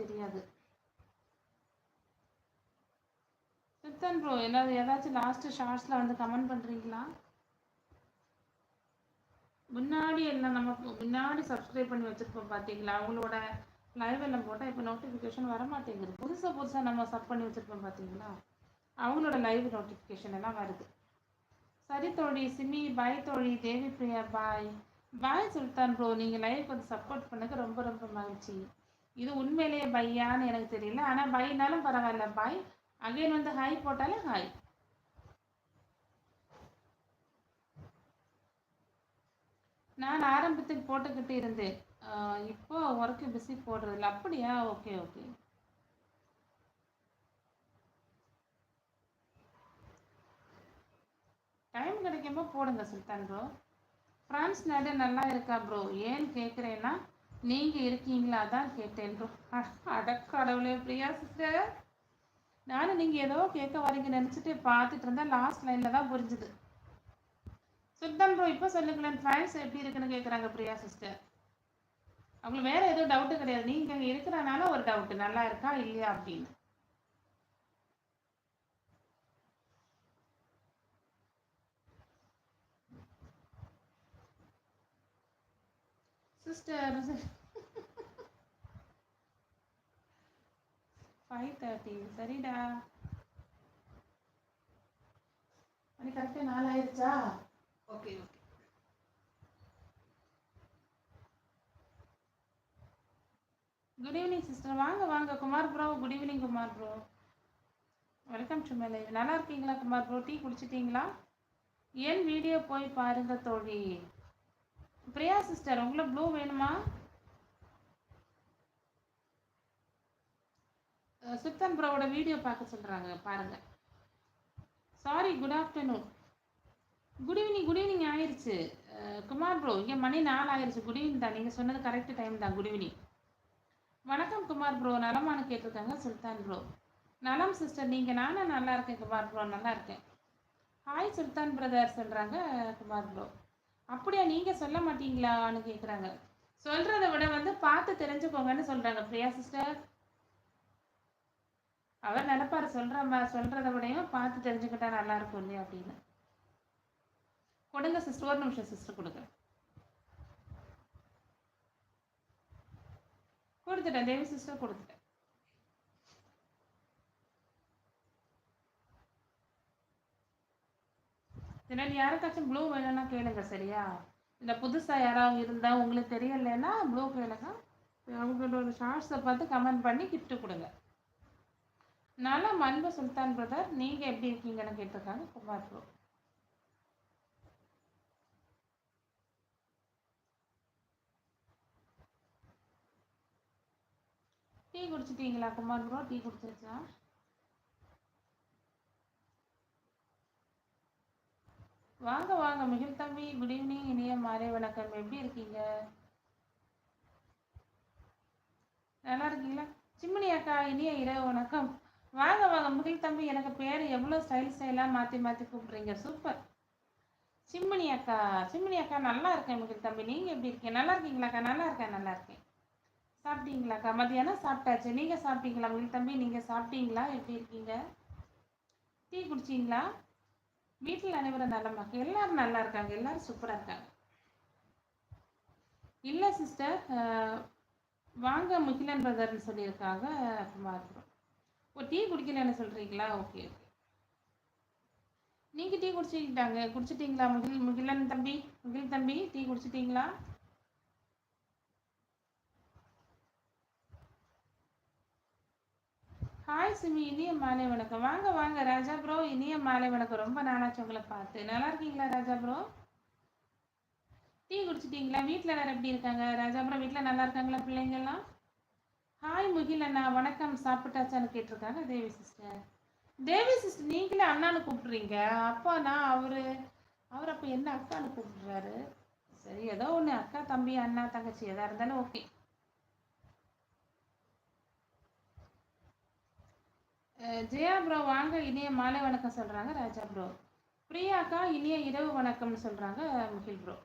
தெரியாது. சித்தன் ப்ரோ ஏதாவது ஏதாச்சும் லாஸ்ட் ஷார்ட்ஸில் வந்து கமெண்ட் பண்ணுறீங்களா முன்னாடி எல்லாம் நம்ம முன்னாடி சப்ஸ்கிரைப் பண்ணி வச்சுருப்போம் பார்த்தீங்களா அவங்களோட லைவ் எல்லாம் போட்டால் இப்போ நோட்டிஃபிகேஷன் வர மாட்டேங்குது புதுசாக புதுசாக நம்ம சப் பண்ணி வச்சுருப்போம் பார்த்தீங்களா அவங்களோட லைவ் நோட்டிஃபிகேஷன் எல்லாம் வருது. சரி தோழி சிமி பாய் தோழி Devi Priya bye bye Sultan bro நீங்கள் லைவ் கொஞ்சம் சப்போர்ட் பண்ணது ரொம்ப ரொம்ப மகிழ்ச்சி. இது உண்மையிலேயே பையான்னு எனக்கு தெரியல. ஆனால் பைனாலும் பரவாயில்ல பாய் அகைன் வந்து ஹாய் போட்டாலே ஹாய் நான் ஆரம்பத்தில் போட்டுக்கிட்டு இருந்தேன். இப்போ ஒர்க்கு பிஸி போடுறதில்ல அப்படியா? ஓகே ஓகே டைம் கிடைக்கும்போது போடுங்க சுல்தான் ப்ரோ ஃப்ரான்ஸ் நாடு நல்லா இருக்கா ப்ரோ ஏன் கேட்குறேன்னா நீங்கள் இருக்கீங்களா? தான் கேட்டேன் ப்ரோ. அடக்கடவுளே பிரியா சிஸ்டர் நானும் நீங்கள் ஏதோ கேட்க வரீங்க நினச்சிட்டு பார்த்துட்டு இருந்தேன். லாஸ்ட் லைனில் தான் புரிஞ்சுது. சுத்தம் ப்ரோ இப்போ சொல்லுங்களேன். ஃப்ரெண்ட்ஸ் எப்படி இருக்குன்னு கேட்குறாங்க பிரியா சிஸ்டர் அவங்களுக்கு வேற எதுவும் டவுட்டு கிடையாது. நீங்கள் இங்கே இருக்கிறனால ஒரு டவுட்டு நல்லா இருக்கா இல்லையா அப்படின்னு. சிஸ்டர் ஃபைவ் தேர்ட்டி சரிடா. மணி கரெக்டாக நாலு ஆயிடுச்சா? Okay okay good evening sister வாங்க வாங்க. Kumar bro good evening Kumar bro welcome to my live நல்லா இருக்கீங்களா குமார் ப்ரோ டீ குடிச்சிட்டீங்களா? ஏன் வீடியோ போய் பாருங்க தோழி? பிரியா சிஸ்டர் உங்களுக்கு ப்ளூ வேணுமா? சித்தன் ப்ரோவோட வீடியோ பார்க்க சொல்கிறாங்க பாருங்க. Sorry good afternoon good evening good evening ஆயிடுச்சு குமார் ப்ரோ இங்கே மணி நாலு ஆயிடுச்சு குட் ஈவினிங் தான். நீங்கள் சொன்னது கரெக்ட் டைம் தான். குட் ஈவினிங் வணக்கம் குமார் ப்ரோ நலமானு கேட்டிருக்காங்க சுல்தான் ப்ரோ நலம் சிஸ்டர் நீங்கள் நானும் நல்லா இருக்கேன் குமார் ப்ரோ நல்லா இருக்கேன். ஹாய் சுல்தான் பிரதர் சொல்கிறாங்க குமார் ப்ரோ அப்படியா நீங்கள் சொல்ல மாட்டீங்களான்னு கேட்குறாங்க சொல்கிறத விட வந்து பார்த்து தெரிஞ்சுக்கோங்கன்னு சொல்கிறாங்க பிரியா சிஸ்டர் அவர் நினைப்பாரு சொல்கிற மா சொல்கிறத விடையும் பார்த்து தெரிஞ்சுக்கிட்டா நல்லா இருக்கும் இல்லையா அப்படின்னு. கொடுங்க சிஸ்டர் ஒரு நிமிஷம் சிஸ்டர் கொடுங்க. கொடுத்துட்டேன் தேவி சிஸ்டர் கொடுத்துட்டேன். இதனால் யாருக்காச்சும் ப்ளூ வேணும்னா கேளுங்க சரியா? இல்லை புதுசாக யாராவது இருந்தால் உங்களுக்கு தெரியலைன்னா ப்ளூ கேளுங்க. அவங்களோட ஷார்ட்ஸை பார்த்து கமெண்ட் பண்ணி gift கொடுங்க. நல்லா மன்பு சுல்தான் பிரதர் நீங்கள் எப்படி இருக்கீங்கன்னு கேட்டிருக்காங்க குமார் ப்ரோ டீ குடிச்சிட்டீங்களா குமார் ப்ரோ டீ குடிச்சிருச்சா? வாங்க வாங்க. மிகில் தம்பி குட் ஈவினிங் இனிய மாலை வணக்கம். எப்படி இருக்கீங்க? நல்லா இருக்கீங்களா? சிம்மினி அக்கா இனிய இரவு வணக்கம். வாங்க வாங்க. முகில் தம்பி எனக்கு பேர் எவ்வளோ ஸ்டைல் ஸ்டைலாக மாற்றி மாற்றி கூப்பிட்றீங்க? சூப்பர் சிம்மினி அக்கா சிம்மினி அக்கா நல்லா இருக்கேன் முகில் தம்பி. நீங்கள் எப்படி இருக்கீங்க? நல்லா இருக்கீங்களாக்கா நல்லா இருக்கேன் நல்லா இருக்கேன். சாப்பிட்டீங்களாக்கா மதியானம் சாப்பிட்டாச்சு. நீங்கள் சாப்பிட்டீங்களா முகில் தம்பி? நீங்கள் சாப்பிட்டீங்களா? எப்படி இருக்கீங்க? டீ குடிச்சிங்களா? வீட்டில் அனைவரும் நலமாக்க எல்லாரும் நல்லா இருக்காங்க. எல்லாரும் சூப்பராக இருக்காங்க. இல்லை சிஸ்டர் வாங்க முகிலன் பிரதர்னு சொல்லியிருக்காங்க. குமார் ஓ டீ குடிக்கலன்னு சொல்கிறீங்களா ஓகே ஓகே நீங்கள் டீ குடிச்சிக்கிட்டாங்க. குடிச்சிட்டிங்களா முகில் முகிலன் தம்பி? முகில் தம்பி டீ குடிச்சிட்டிங்களா? ஹாய் சிமி இனிய மாலை வணக்கம். வாங்க வாங்க. ராஜா ப்ரோ இனிய மாலை வணக்கம். ரொம்ப நாளாச்சு உங்களை பார்த்து. நல்லா இருக்கீங்களா ராஜா ப்ரோ டீ குடிச்சிட்டீங்களா? வீட்டில் எல்லாரும் எப்படி இருக்காங்க? ராஜா ப்ரோ வீட்டில் நல்லா இருக்காங்களா பிள்ளைங்கள்லாம்? ஹாய் முகில் அண்ணா. வணக்கம். சாப்பிட்டாச்சான்னு கேட்டிருக்காங்க. தேவி சிஸ்டர் தேவி சிஸ்டர் நீங்களே அண்ணான்னு கூப்பிட்றீங்க. அப்பா நான் அவர் அவர் அப்போ என்ன அக்கான்னு கூப்பிடுறாரு. சரி ஏதோ ஒன்று அக்கா தம்பி அண்ணா தங்கச்சி எதாக இருந்தாலும் ஓகே ஜெயா ப்ரோ வாங்க இனிய மாலை வணக்கம் சொல்கிறாங்க ராஜா ப்ரோ பிரியாக்கா இனிய இரவு வணக்கம்னு சொல்கிறாங்க முகில் ப்ரோ